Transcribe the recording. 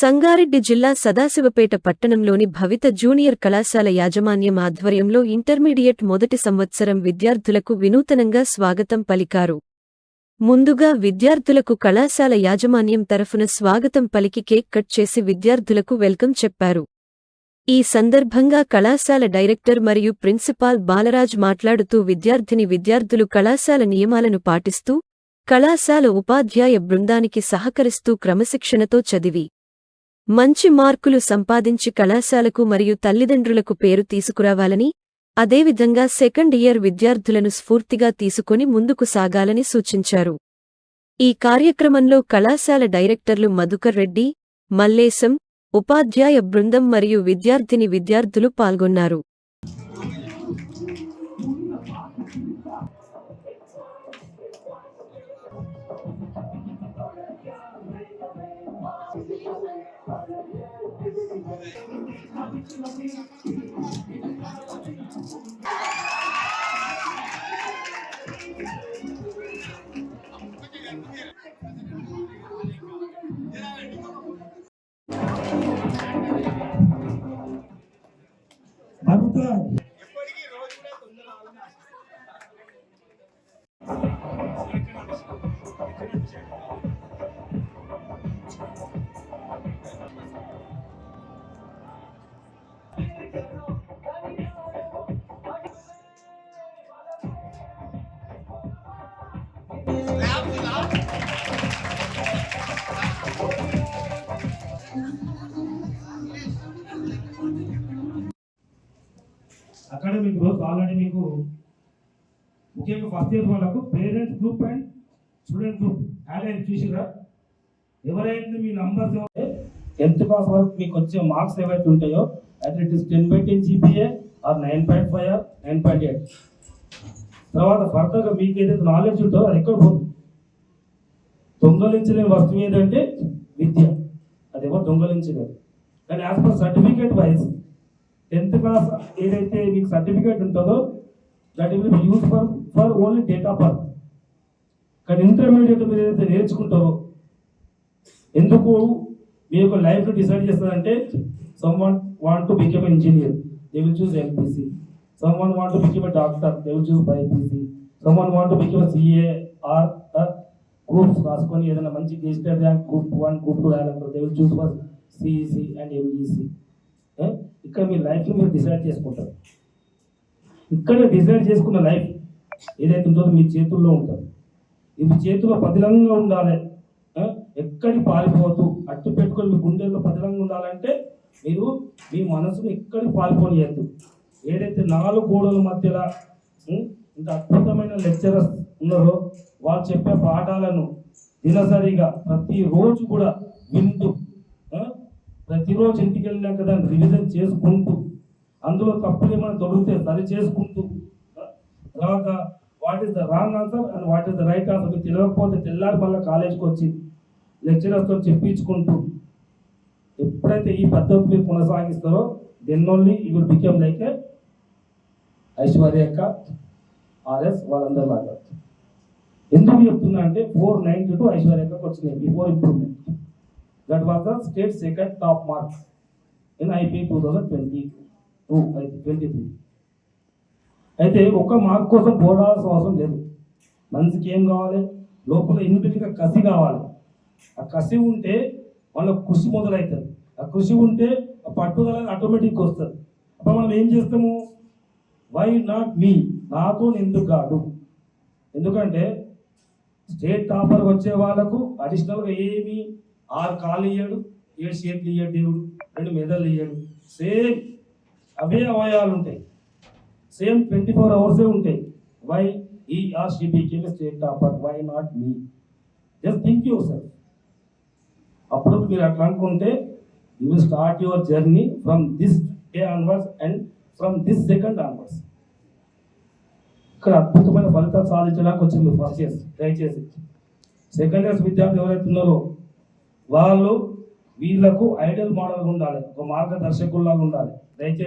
సంగారెడ్డి జిల్లా సదాశివపేట పట్టణంలోని భవిత జూనియర్ కళాశాల యాజమాన్యం ఆధ్వర్యంలో ఇంటర్మీడియట్ మొదటి సంవత్సరం విద్యార్థులకు వినూతనంగా స్వాగతం పలికారు. ముందుగా విద్యార్థులకు కళాశాల యాజమాన్యం తరఫున స్వాగతం పలికి కేక్ కట్ చేసి విద్యార్థులకు వెల్కమ్ చెప్పారు. ఈ సందర్భంగా కళాశాల డైరెక్టర్ మరియు ప్రిన్సిపాల్ బాలరాజ్ మాట్లాడుతూ విద్యార్థిని విద్యార్థులు కళాశాల నియమాలను పాటిస్తూ కళాశాల ఉపాధ్యాయ బృందానికి సహకరిస్తూ క్రమశిక్షణతో చదివి మంచి మార్కులు సంపాదించి కళాశాలకు మరియు తల్లిదండ్రులకు పేరు తీసుకురావాలని అదేవిధంగా సెకండ్ ఇయర్ విద్యార్థులను స్ఫూర్తిగా తీసుకుని ముందుకు సాగాలని సూచించారు. ఈ కార్యక్రమంలో కళాశాల డైరెక్టర్లు మధుకర్ రెడ్డి మల్లేశం ఉపాధ్యాయ బృందం మరియు విద్యార్థిని విద్యార్థులు పాల్గొన్నారు. భవిత అకాడమిక్ గ్రోత్ ఆల్రెడీ మీకు ముఖ్యంగా ఫస్ట్ ఇయర్ వాళ్ళకు parents group and student group add చూసిరా ఎవరైతే మీ నంబర్స్ టెన్త్ క్లాస్ వరకు మీకు వచ్చే మార్క్స్ ఏవైతే ఉంటాయో అయితే it is ten by ten GPA or nine point five or nine point eight తర్వాత ఫర్దర్గా మీకు ఏదైతే నాలెడ్జ్ ఉంటుందో అది ఎక్కడ పోతుంది దొంగలించలేని వస్తువు ఏదంటే విద్య. అది ఎవరు దొంగలించలేదు. కానీ as per certificate wise tenth class ఏదైతే మీకు సర్టిఫికేట్ ఉంటుందో that will be use for for only date of birth కానీ ఇంటర్మీడియట్ మీరు ఏదైతే నేర్చుకుంటారో ఎందుకు మీ యొక్క లైఫ్ డిసైడ్ చేస్తారంటే someone want to become engineer they will choose MPC someone want to become doctor they will choose BiPC someone want to become CA or groups రాసుకొని ఏదైనా మంచి gazetted rank group one group two రాయాలంటారు they will choose for CEC and MEC ఇక్కడ మీ లైఫ్ని మీరు decide చేసుకుంటారు. ఇక్కడ decide చేసుకున్న లైఫ్ ఏదైతే ఉందో మీ చేతుల్లో ఉంటుంది. ఇది మీ చేతుల్లో పదిలంగా ఉండాలి. ఎక్కడి పారిపోవద్దు. అట్టు పెట్టుకొని మీ గుండెల్లో పదిలంగా ఉండాలంటే మీరు మీ మనసును ఎక్కడికి పారిపోనియద్దు. ఏదైతే నాలుగు గోడల మధ్యలో ఇంత అద్భుతమైన లెక్చరర్స్ ఉన్నారో వాళ్ళు చెప్పే పాఠాలను దినసరిగా ప్రతిరోజు కూడా వింటూ ప్రతిరోజు ఇంటికి వెళ్ళాక దాన్ని రివిజన్ చేసుకుంటూ అందులో తప్పులు ఏమైనా దొరికితే సరి చేసుకుంటూ తర్వాత what is the wrong answer and what is the right answer మీకు తెలియకపోతే తెల్లారి మళ్ళీ కాలేజ్కి వచ్చి లెక్చరర్స్తో చెప్పించుకుంటూ ఎప్పుడైతే ఈ పద్ధతి మీరు కొనసాగిస్తారో దెన్ ఓన్లీ ఈ will become like a Aishwarya అక్క ఆర్ఎస్ వాళ్ళందరూ లాగా ఎందుకు చెప్తున్నా అంటే ఫోర్ నైన్టీ టూ ఐశ్వర్య అక్కకు వచ్చినాయి before improvement that was the state second top marks in IP two thousand twenty two twenty three అయితే ఒక్క మార్క్ కోసం పోరాడాల్సిన అవసరం లేదు. మనిషికి ఏం కావాలి? లోపల ఇన్బిల్ట్గా కసి కావాలి. ఆ కసి ఉంటే వాళ్ళ కృషి మొదలవుతుంది ఆ కృషి ఉంటే ఆ పట్టుదల ఆటోమేటిక్గా వస్తుంది. అప్పుడు మనం ఏం చేస్తాము? వై నాట్ మీ నాతో ఎందుకు కాదు? ఎందుకంటే స్టేట్ టాపర్ వచ్చే వాళ్ళకు అడిషనల్గా ఏమి ఆరు కాళ్ళు ఇయ్యాడు ఏడు చేతులు ఇయ్యాడు దేవుడు రెండు మెదళ్ళు ఇయ్యాడు. సేమ్ అవే అవయాలు ఉంటాయి. సేమ్ ట్వంటీ ఫోర్ అవర్సే ఉంటాయి. Why he or she became state topper why not me just think you sir అప్పుడు మీరు అట్లా అనుకుంటే you will start your journey from this day onwards and from this second onwards ఇక్కడ అద్భుతమైన ఫలితాలు సాధించడానికి వచ్చింది ఫస్ట్ ఇయర్స్ దయచేసి. సెకండ్ ఇయర్స్ విద్యార్థులు ఎవరైతే ఉన్నారో వాళ్ళు వీళ్ళకు ఐడల్ మోడల్గా ఉండాలి. ఒక మార్గదర్శకుల్లాగా ఉండాలి. దయచేసి